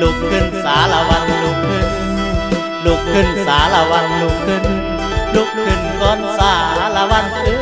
ลุกขึ้นสารวันลุกขึ้น ลุกขึ้นสารวันลุกขึ้น ลุกขึ้นก่อนสารวันเออ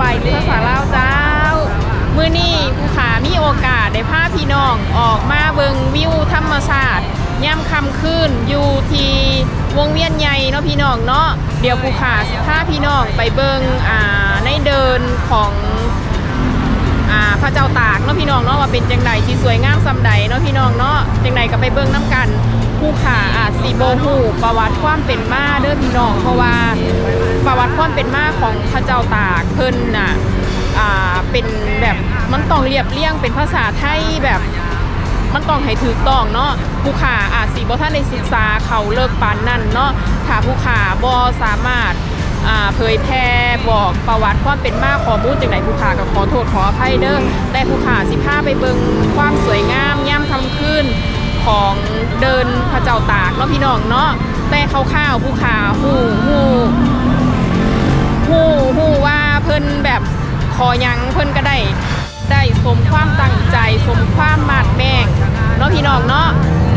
บายดีภาษาลาวเจ้า มื้อนี้ผู้ขามีโอกาสได้พาพี่น้องออกมาเบิงวิวธรรมชาติย่ำคำคืนอยู่ที่วงเวียนใหญ่เนาะพี่น้องเนาะเดี๋ยวผู้ขาสิพาพี่น้องไปเบิงอ่าในเดินของอ่าพระเจ้าตากเนาะพี่น้องเนาะว่าเป็นจังใดที่สวยงามซำใดเนาะพี่น้องเนาะจังใดก็ไปเบิ่งน้กัน ผู้ขาอาจสีโบหูประวัติความเป็นมาเด้อพี่น้อง เพราะว่าประวัติความเป็นมาของพระเจ้าตากเพิ่นน่ะอ่าเป็นแบบมันต้องเรียบเรียงเป็นภาษาไทยแบบมันต้องให้ถูกต้องเนาะผู้ขาอาจสีบ่ท่านได้ศึกษาเขาเลิกปานนั่นเนาะถ้าผู้ขาบ่สามารถเผยแพร่บอกประวัติความเป็นมาขอมูลจากไหนผู้ขาก็ขอโทษขออภัยเด้อแต่ผู้ขาสิพาไปเบิงความสวยงามย่ำทำขึ้น ของเดินพระเจ้าตากเนาะพี่น้องเนาะแต่คร่าวผู้ขาหูหูหูหูว่าเพิ่นแบบขอยังเพิ่นก็ได้ ได้สมความตั้งใจสมความมาดแม่งเนาะพี่น้องเนาะ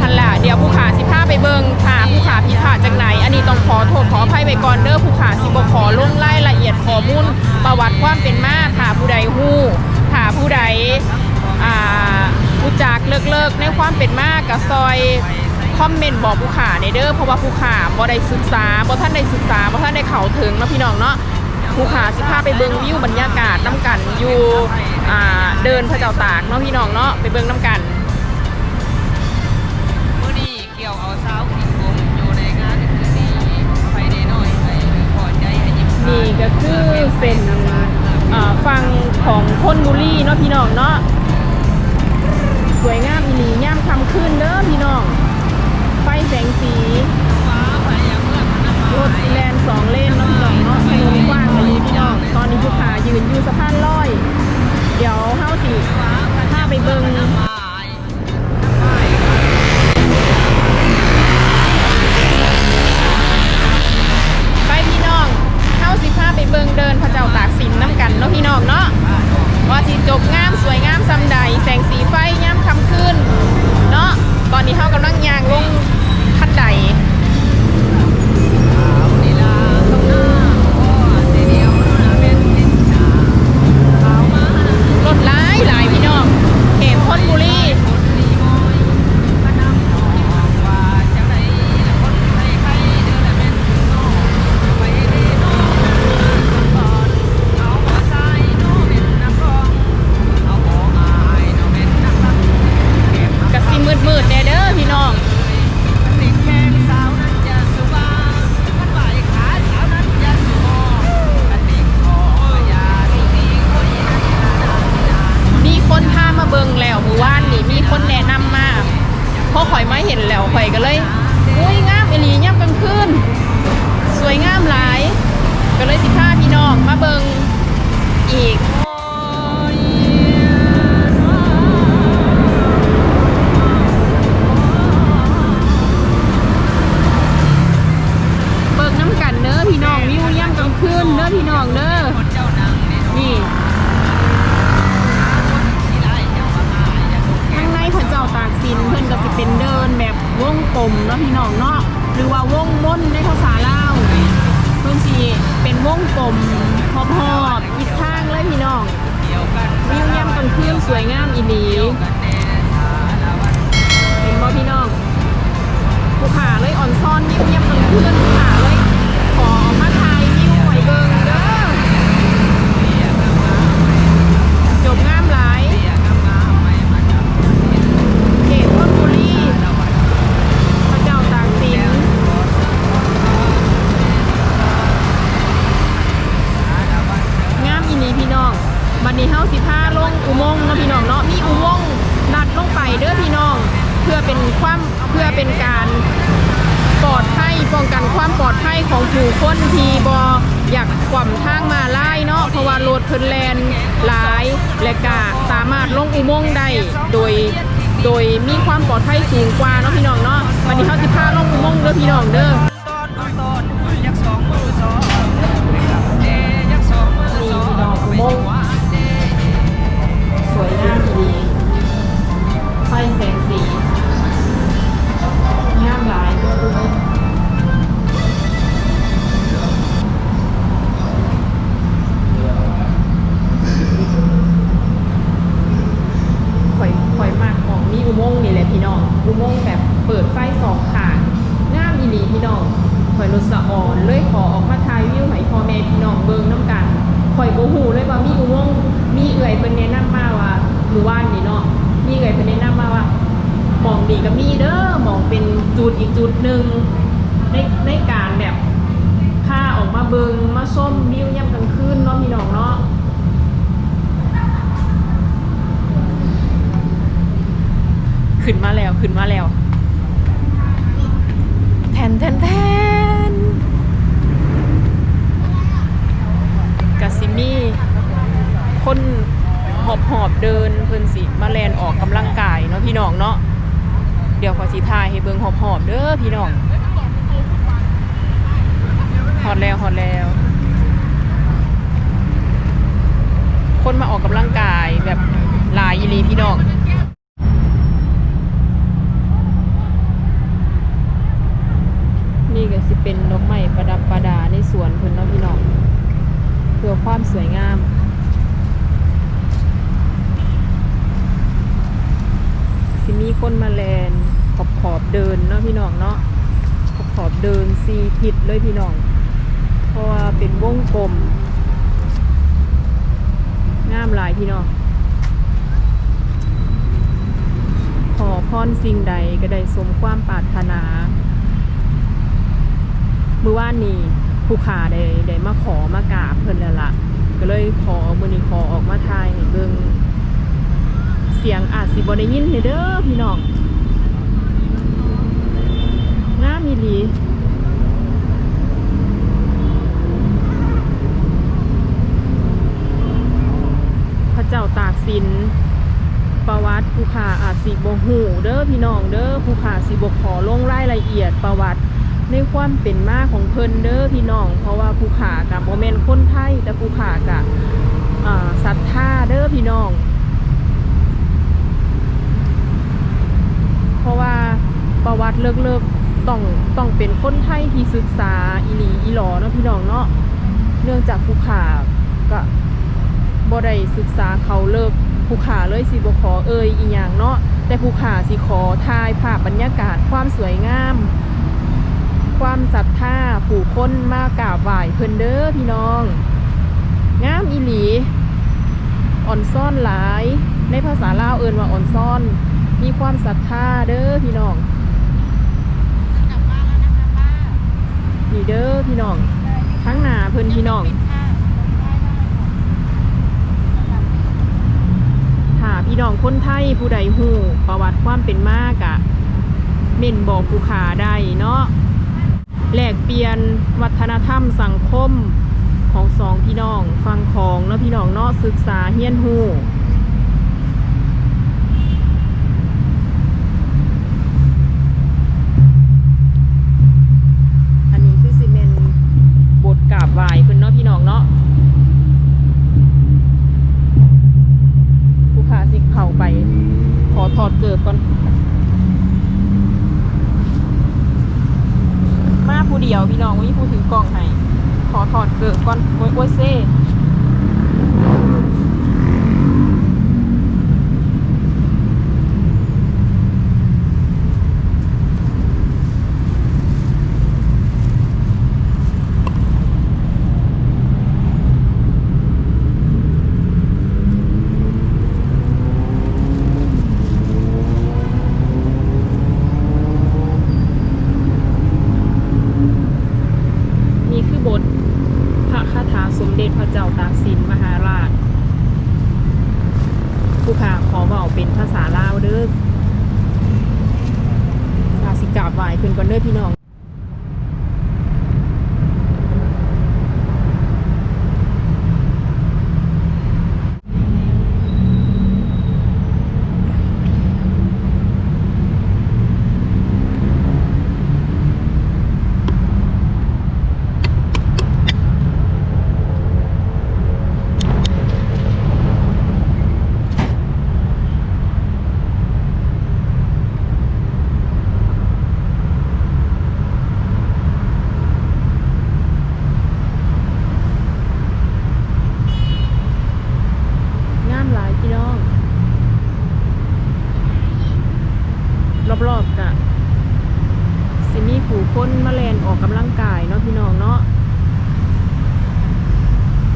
ทันละเดี๋ยวผู้ขาสิพาไปเบิงค่ะผู้ขาผิดพลาดจากไหน อันนี้ต้องขอโทษขออภัยไปก่อนเด้อผู้ขาสิบขอลงรายละเอียดข้อมูลประวัติความเป็นมาถ้าผู้ใดฮู้ถ้าผู้ใด กเลิกเลิกๆในความเป็นมากับซอยคอมเมนต์บอกผู้ขาในเด้อเพราะว่าผู้ขาบ่ได้ศึกษาบ่ท่านได้ศึกษาบ่ท่านได้เข้าถึงเนาะพี่น้องเนาะผู้ขาสิพาไปเบิงวิวบรรยากาศน้ำกันอยู่อ่าเดินพระเจ้าตากเนาะพี่น้องเนาะไปเบิงน้ำกันมื่อนี้เกี่ยวเอาสาวขิงผมอยู่ในงานคืนนี้ไปได้น้อยไปพอใจให้ยิ้มนี่ก็คือเส้นอ่าฝั่งของพนบุรีเนาะพี่น้องเนาะ สวยงามอีหลีย่ามคำขึ้นเด้อพี่น้อง ไฟแสงสีรถซีแลนสองเลนเนาะพี่น้องเนาะันนี้เขาสิพาลงอุโมงเด้อพี่น้องเด้อ มือว่านนี่เนาะมีเอ่ยเพิ่นแนะนำมาว่ามองดีก็มีเด้อมองเป็นจุดอีกจุดหนึ่งในในการแบบพาออกมาเบิงมาส้มวิวยามกลางคืนเนาะพี่น้องเนาะขึ้นมาแล้วขึ้นมาแล้วแทนแทนแทนกาซิมี่คน หอบหอบเดินเพิ่นสิมาแลนออกกำลังกายเนาะพี่น้องเนาะเดี๋ยวขอสิทายให้เบิ่งหอบหอบเด้อพี่น้องฮอดแล้วฮอดแล้ว คนมาออกกำลังกายแบบหลายอีลีพี่น้องนี่ก็สิเป็นดอกไม้ประดับประดาในสวนเพิ่นเนาะพี่น้องเพื่อความสวยงาม สิมีคนมาแลนขอบขอบเดินเนาะพี่น้องเนาะขอบขอบเดินซีทิศเลยพี่น้อง เพราะว่าเป็นวงกลมงามหลายพี่น้องขอพรสิ่งใดก็ได้สมความปรารถนาเมื่อว่านนี้ผู้ขาได้ได้มาขอมากราบเพิ่นแล้วล่ะ ก็เลยขอมือนี้ขอออกมาทายให้เบิ่ง สียงอาจสิบ่ได้ยินเด้อพี่น้องงามอีหลีพระเจ้าตากสิน ประวัติผู้ขาอาจสิบ่ฮู้เด้อพี่น้องเด้อผู้ขาสิบ่ขอลงรายละเอียดประวัติในความเป็นมาของเพิ่นเด้อพี่น้อง เพราะว่าผู้ขากับโมเมนคนไทยแต่ผู้ขากับศรัทธาเด้อพี่น้อง เพราะว่า ประวัติเลิกต้องต้องเป็นคนไทยที่ศึกษาอีหลีอีหลอเนาะพี่น้องเนาะเนื่องจากผู้ขาก็บ่ได้ศึกษาเขาเลิกผู้ขาเลยสิบ่ขอเอ่ยอีหยังเนาะแต่ผู้ขาสิขอถ่ายภาพบรรยากาศความสวยงาม ความศรัทธาผู้คนมากราบไหว้เพิ่นเด้อพี่น้อง งามอีหลีอ่อนซ่อนหลาย ในภาษาลาวเอิ้นว่าอ่อนซ่อน มีความศรัทธาเด้อพี่น้องนี่เด้อ พี่น้องทั้งหนาเพิ่นพี่น้องถ้าพี่น้องคนไทยผู้ใดฮู้ประวัติความเป็นมากะเม่นบอกผู้ขาได้เนาะแลกเปลี่ยนวัฒนธรรมสังคมของสองพี่น้องฟังของเนาะพี่น้องเนาะศึกษาเฮียนหู อถอดเกิบก่อน มาผู้เดียวพี่น้องไม่มีผู้ถือกล้องให้ขอถอดเกิดก่อนโอ้ยโอ้ยเซ่ นี่คือบทพระคาถาสมเด็จพระเจ้าตากสิ นมหาราชผู้ขาขอเบาเป็นภาษาลาวเด้อภาสิกาบไหวเพิ่นก่อนเด้อพี่น้องามหลายพี่น้อง รอบๆกะสิมีผู้คนมาแลนออกกำลังกายเนาะพี่น้องเนาะ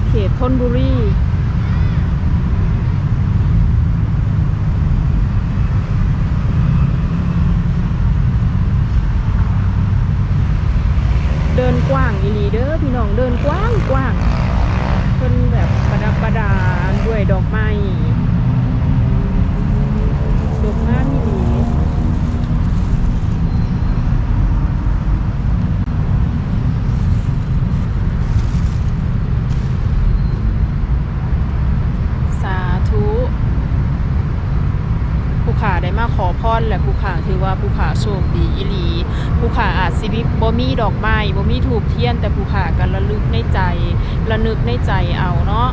เขตทนบุรี เดินกว้างอีหลีเด้อพี่น้องเดินกว้างกว้างเพิ่นแบบประดับประดาด้วยดอกไม้ดอกงามอีหลีสาธุผู้ขาได้มาขอพรและผู้ขาถือว่าผู้ขาโชคดีอีหลี ผู้ขาอา จสิบิบ่มีดอกไม้บ่มีถูกเทียนแต่ผู้ขากันระลึกในใจ ระนึกในใจเอาเนาะ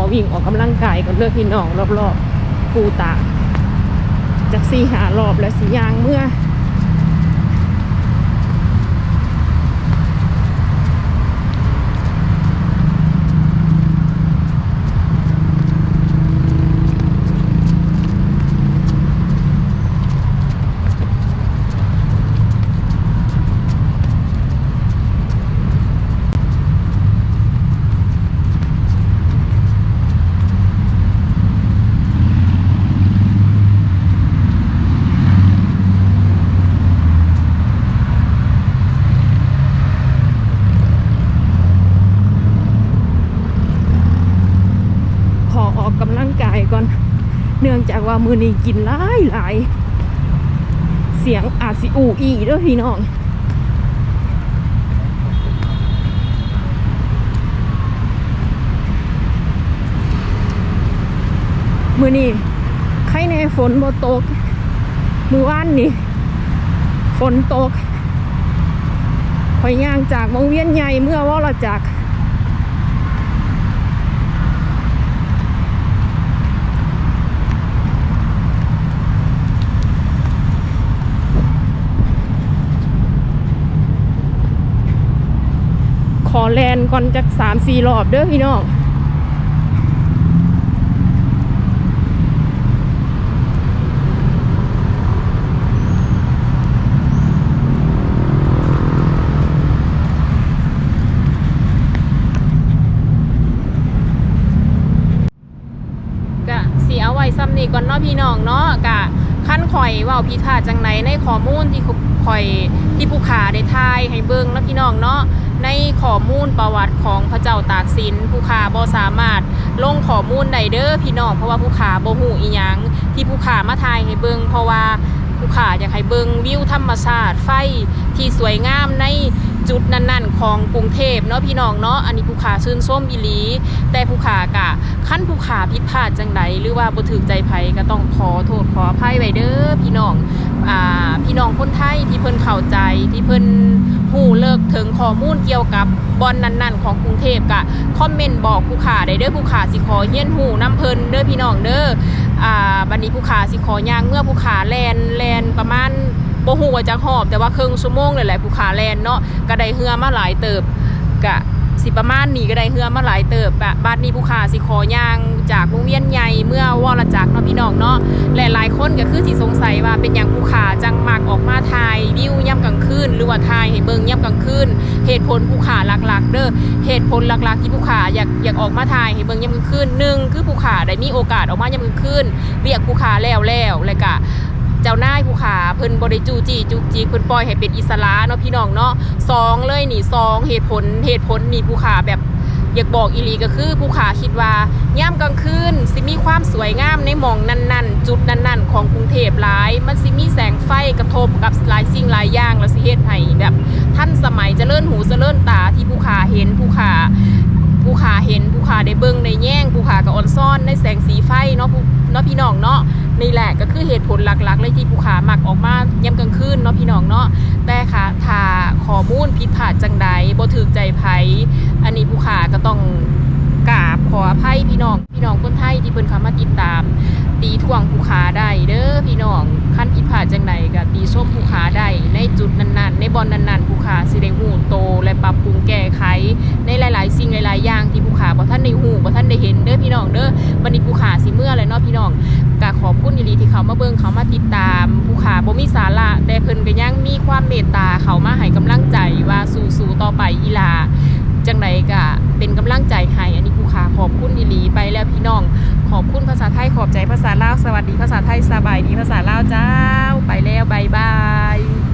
อนนี้เขอวิ่งออกกำลังกายก่อนเลือกพี่น้องรอบๆปูตาจากสี่หารอบและสียางเมื่อ ขอออกกำลังกายก่อน เนื่องจาก ว่ามือนี้กินหลายหลายเสียงอาจสิอูอีเด้อพี่น้องมือนี้ใครในฝนบ่ตก มือว่านนี่ ฝนตกคอยย่างจากวงเวียนใหญ่เมื่อว่าเราจาก ข อแลนก่อนจากสามสี่รอบเด้อพี่น้องกะสีเอาไว้ซ้ำนี่ก่อนเนาะพี่น้องเนาะกะ ขั้นข่อยว่าพิธาจังไหนในข้อมูลที่ข่อยที่ผู้ขาได้ทายให้เบิ้งนะพี่น้องเนาะในข้อมูลประวัติของพระเจ้าตากสินผู้ขาบ่สามารถลงข้อมูลใดเด้อพี่น้องเพราะว่าผู้ขาบ่หูอีหยังที่ผู้ขามาทายให้เบิ้งเพราะว่า ผู้ขาอยากให้เบิงวิวธรรมชาติไฟที่สวยงามในจุดนั้นๆ ของกรุงเทพเนาะพี่น้องเนาะอันนี้ผู้ขาชื่นชมอีหลี แต่ผู้ขากะขั้นผู้ขาผิดพลาดจังใดหรือว่าบ่ถึกใจไผก็ต้องขอโทษขออภัยไว้เด้อพี่น้อง พี่น้องคนไทยที่เพิ่นเข้าใจที่เพิ่นฮู้เลิกถึงข้อมูลเกี่ยวกับบอนนั้นๆ ของกรุงเทพกะคอมเมนต์บอกผู้ขาได้เด้อผู้ขาสิขอเฮียนฮู้นํเพิ่นเด้อพี่น้องเด้ออ่าบัดนี้ผู้ขาสิขอย่างเมื่อผู้ขาแลนแลนประมาณบ่ฮู้ว่าจักหอบ แต่ว่าครึ่งชั่วโมงเลยแหละผู้ขาแลนเนาะก็ได้เฮือมาหลายเติบกะสิประมาณนี้ก็ได้เฮือมาหลายเติบแบบบ้านนี้ผู้ขาสิขอย่างจากวงเวียนใหญ่เมื่อวรจักเนาะพี่น้องเนาะ ว่าเป็นอย่างผู้ขาจังมักออกมาถ่ายวิวย่ำกลางคืนหรือว่าถ่ายให้เบิ่งย่ำกลางคืนเหตุผลผู้ขาหลักๆ เด้อเหตุผลหลักๆ ที่ผู้ขาอยากอยากออกมาถ่ายให้เบิ่งย่ำกลางคืนหนึ่งคือผู้ขาได้มีโอกาสออกมาย่ำกลางคืนเรียกผู้ขาแล้วแล้วแล้วก็เจ้านายผู้ขาเพิ่นบริจูจีจุกจีเพิ่นปล่อยให้เป็นอิสระเนาะพี่น้องเนาะสองเลยนี่สองเหตุผลเหตุผลนี่ผู้ขาแบบ อยากบอกอีลีก็คือผู้ขาคิดว่าย่ำกลางคืนสิมีความสวยงามในหมองนั้นๆ จุดนั้นๆ ของกรุงเทพหลาย มันสิมีแสงไฟกระทบกับหลายสิ่งหลายอย่างแล้วสิเฮ็ดให้แบบท่านสมัยจเจริญหูจเจริญตาที่ผู้ขาเห็นผู้ขาผู้ขาเห็นผู้ขาได้เบิ่งในแย่งผู้ขากับออนซ่อนในแสงสีไฟเนาะผู้เนาะพี่น้องเนาะ นี่แหละก็คือเหตุผลหลักๆ เลยที่ผู้ขามักออกมาย่ำกลางคืนเนาะพี่น้องเนาะแต่ค่ะถ้าข้อมูลผิดพลาดจังใดบ่ถือใจไผอันนี้ผู้ขาก็ต้อง กราบขออภัยพี่น้อง พี่น้องคนไทยที่เพิ่นเข้ามาติดตาม ตีทวงผู้ขาได้เด้อพี่น้องขั้นผิดพลาดจังใดก็ตีส้มผู้ขาได้ในจุดนั้นๆ ในบอลนั้นๆผู้ขาสิได้ฮู้โตและปรับปรุงแก้ไข ในหลาย ๆ สิ่งหลายๆอย่างที่ผู้ขาบ่ท่านได้ฮู้บ่ท่านได้เห็นเด้อพี่น้องเด้อวันนี้ผู้ขาสิเมื่อเลยเนาะพี่น้องก็ขอบคุณอีหลีที่เขามาเบิ่งเขามาติดตามผู้ขาบ่มีสาระแต่เพิ่นก็ยังมีความเมตตาเขามาให้กำลังใจว่าสู้ๆต่อไปอีลา จังไดก็เป็นกำลังใจให้อันนี้ผู้ขาขอบคุณอิหลีไปแล้วพี่น้อง ขอบคุณภาษาไทยขอบใจภาษาลาวสวัสดีภาษาไทยสบายดีภาษาลาวเจ้า ไปแล้วบายบาย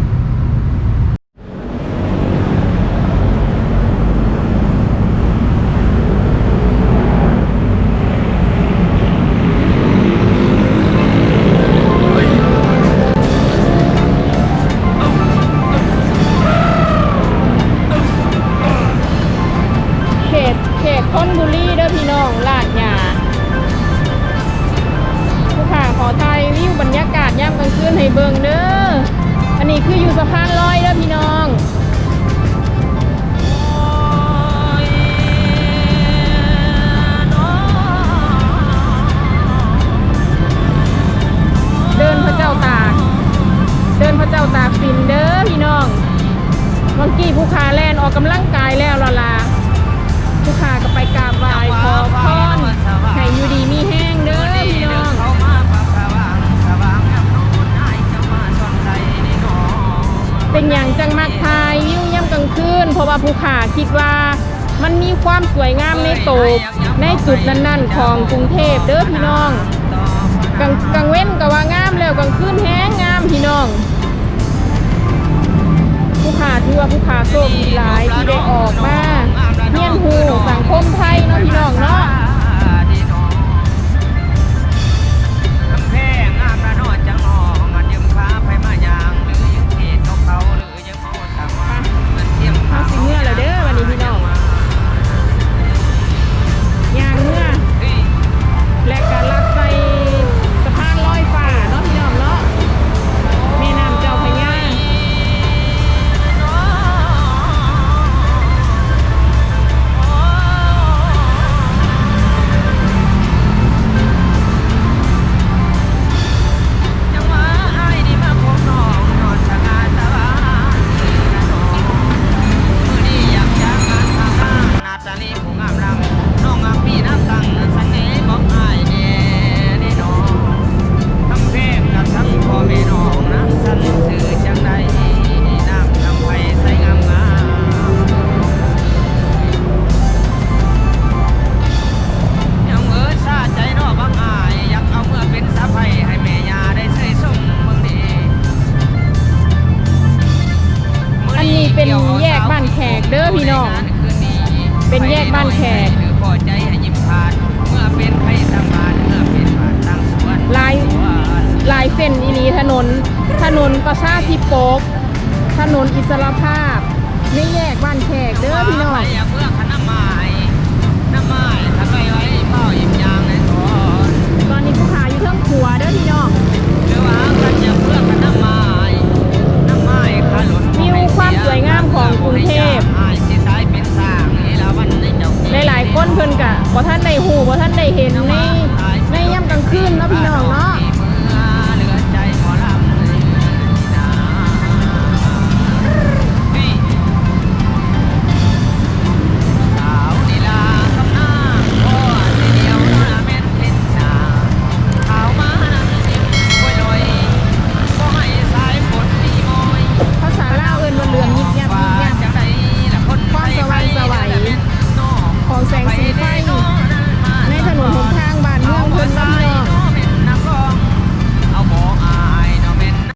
คืออยู่สะพานลอยเด้วพี่น้อง ความสวยงามในโตบในจุดนั้นๆ ของกรุงเทพเด้อพี่น้องกลางกลางเว้นก็ว่างามแล้วกลางคืนแห้งงามพี่น้อง ผู้ขาถือว่าผู้ขาโชคดีหลายที่ได้ออกมาเนี่ยงหูสังคมไทยเนาะพี่น้องเนาะ เป็นแยกบ้านแขก หรือพอใจให้ยิ้มผ่าน เมื่อเป็นไผทำงานเมื่อเป็นผ่านตั้งสวนลาย ลายเส้นอีนี้ถนน ถนนประชาธิปก ถนนอิสรภาพ ไม่แยกบ้านแขกเด้อพี่น้องไปอย่าเมื่อคณะไม้น้ำไม้ทำไมไว้เป้ายิ้มยางในตอนตอนนี้ผู้ขาอยู่เทิงขัวเด้อพี่น้อง หรือว่ากันอย่าเมื่อคณะไม้น้ำไม้ขาหล่นวิวความสวยงามของกรุงเทพอ้ายสิซ้ายเป็ ได้หูบ่ท่านได้เห็นในในย่ำกลางคืนเนาะพี่น้อง